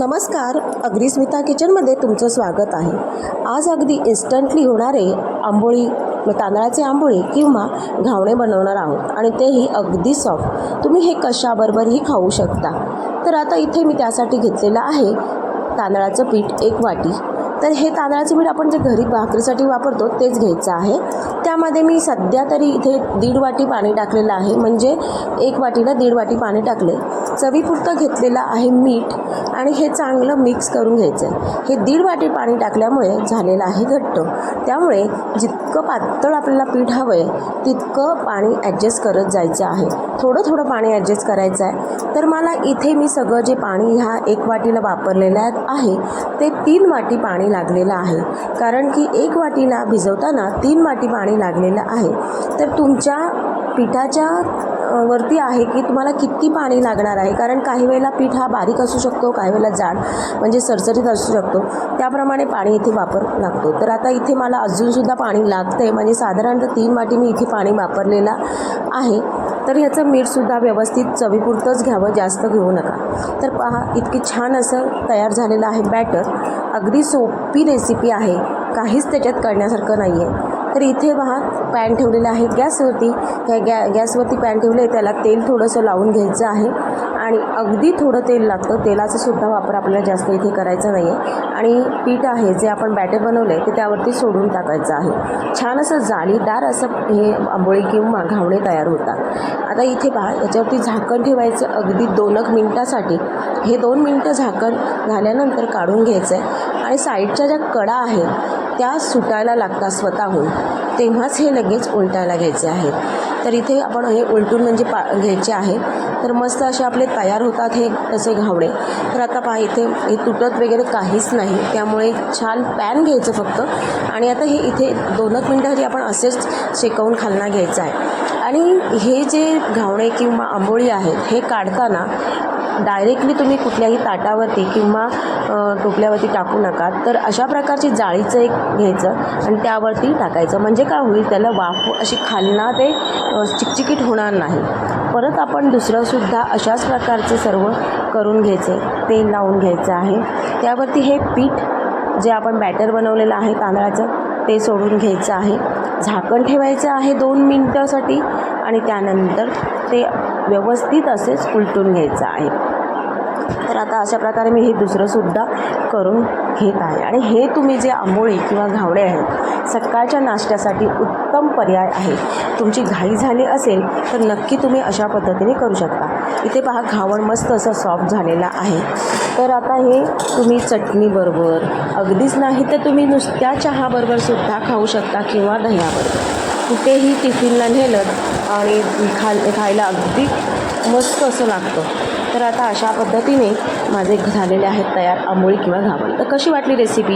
नमस्कार. अग्निस्मिता किचनमध्ये तुमचं स्वागत आहे. आज अगदी इन्स्टंटली होणारे आंबोळी तांदळाचे आंबोळी किंवा घावणे बनवणार आहोत आणि तेही अगदी सॉफ्ट तुम्ही हे कशाबरोबरही खाऊ शकता. तर आता इथे मी त्यासाठी घेतलेलं आहे तांदळाचं पीठ एक वाटी. तर हे तांदळाचं पीठ आपण जे घरी भाकरीसाठी वापरतो तेच घ्यायचं आहे. त्यामध्ये मी सध्या तरी इथे दीड वाटी पाणी टाकलेलं आहे. म्हणजे एक वाटीला दीड वाटी पाणी टाकले. चवीपुरतं घेतलेलं आहे मीठ आणि हे चांगलं मिक्स करून घ्यायचं आहे हे दीड वाटी पाणी टाकल्यामुळे झालेलं आहे घट्ट. त्यामुळे जितकं पातळ आपल्याला पीठ हवं आहे तितकं पाणी ॲडजस्ट करत जायचं आहे. थोडं थोडं पाणी ॲडजस्ट करायचं आहे. तर मला इथे मी सगळं जे पाणी ह्या एक वाटीला वापरलेलं आहे ते तीन वाटी पाणी लागलेलं आहे. कारण की एक वाटीला भिजवताना तीन वाटी पाणी लागलेलं आहे. तर तुमच्या पिठाच्या वरती आहे की तुम्हाला किती पाणी लागणार आहे? कारण काही वेळेला पीठ हा बारीक असू शकतो काही वेळेला जाड म्हणजे सरसरीत असू शकतो. त्याप्रमाणे पाणी इथे वापर लागतो. तर आता इथे मला अजूनसुद्धा पाणी लागतं आहे म्हणजे साधारणतः तीन वाटी मी इथे पाणी वापरलेलं आहे. तर ह्याचं मीठसुद्धा व्यवस्थित चवीपुरतंच घ्यावं. जास्त घेऊ नका. तर पहा इतकी छान असं तयार झालेलं आहे बॅटर अगदी सोपी रेसिपी आहे. काहीच त्याच्यात करण्यासारखं नाही आहे तर इथे पहा पॅन ठेवलेलं आहे गॅसवरती. ह्या गॅ गॅसवरती पॅन ठेवलं आहे त्याला तेल थोडंसं लावून घ्यायचं आहे. आणि अगदी थोडं तेल लागतं तेलाचा सुद्धा वापर आपल्याला जास्त इथे करायचा नाही आहे आणि पीठ आहे जे आपण बॅटर बनवलं आहे ते त्यावरती सोडून टाकायचं आहे. छान असं जाळीदार असं हे आंबोळी किंवा घावणे तयार होतात. आता इथे पहा याच्यावरती झाकण ठेवायचं अगदी दोन एक मिनटासाठी. हे दोन मिनटं झाकण झाल्यानंतर काढून घ्यायचं आहे आणि साईडच्या ज्या कडा आहेत त्या सुटायला लागतात स्वतःहून. तेव्हाच हे लगेच उलटायला घ्यायचे आहेत तर इथे आपण हे उलटून म्हणजे पा घ्यायचे आहे. तर मस्त असे आपले तयार होतात हे तसे घावणे तर आता पहा इथे हे तुटत वगैरे काहीच नाही. त्यामुळे छान पॅन घ्यायचं फक्त. आणि आता हे इथे दोनच मिनटासाठी आपण असेच शेकवून खालना घ्यायचं आहे. आणि हे जे घावणे किंवा आंबोळी आहेत हे काढताना डायरेक्टली तुम्ही कुठल्याही ताटावरती किंवा टोपल्यावरती टाकू नका. तर अशा प्रकारची जाळीचं एक घ्यायचं आणि त्यावरती टाकायचं. म्हणजे काय होईल त्याला वाफ अशी खालना ते चिकचिकीट होणार नाही. परत आपण दुसरंसुद्धा अशाच प्रकारचे सर्व करून घ्यायचे. तेल लावून घ्यायचं आहे. त्यावरती हे पीठ जे आपण बॅटर बनवलेलं आहे तांदळाचं ते सोडून घ्यायचं आहे. झाकण ठेवायचं आहे दोन मिनटासाठी आणि त्यानंतर ते व्यवस्थित असेच उलटून घ्यायचं आहे. तर आता अशा प्रकारे मी हे दुसरंसुद्धा करून घेत आहे. आणि हे तुम्ही जे आंबोळी किंवा घावडे आहेत सकाळच्या नाश्त्यासाठी उत्तम पर्याय आहे. तुमची घाई झाली असेल तर नक्की तुम्ही अशा पद्धतीने करू शकता. इथे पहा घावण मस्त असं सॉफ्ट झालेला आहे. तर आता हे तुम्ही चटणीबरोबर अगदीच नाही तर तुम्ही नुसत्या चहाबरोबर सुद्धा खाऊ शकता किंवा दह्याबरोबर कुठेही टिफिनला नेलं आणि खा खायला अगदी मस्त असं लागतं. तर आता अशा पद्धतीने माझे झालेले आहेत तयार आंबोळी किंवा घावण तर कशी वाटली रेसिपी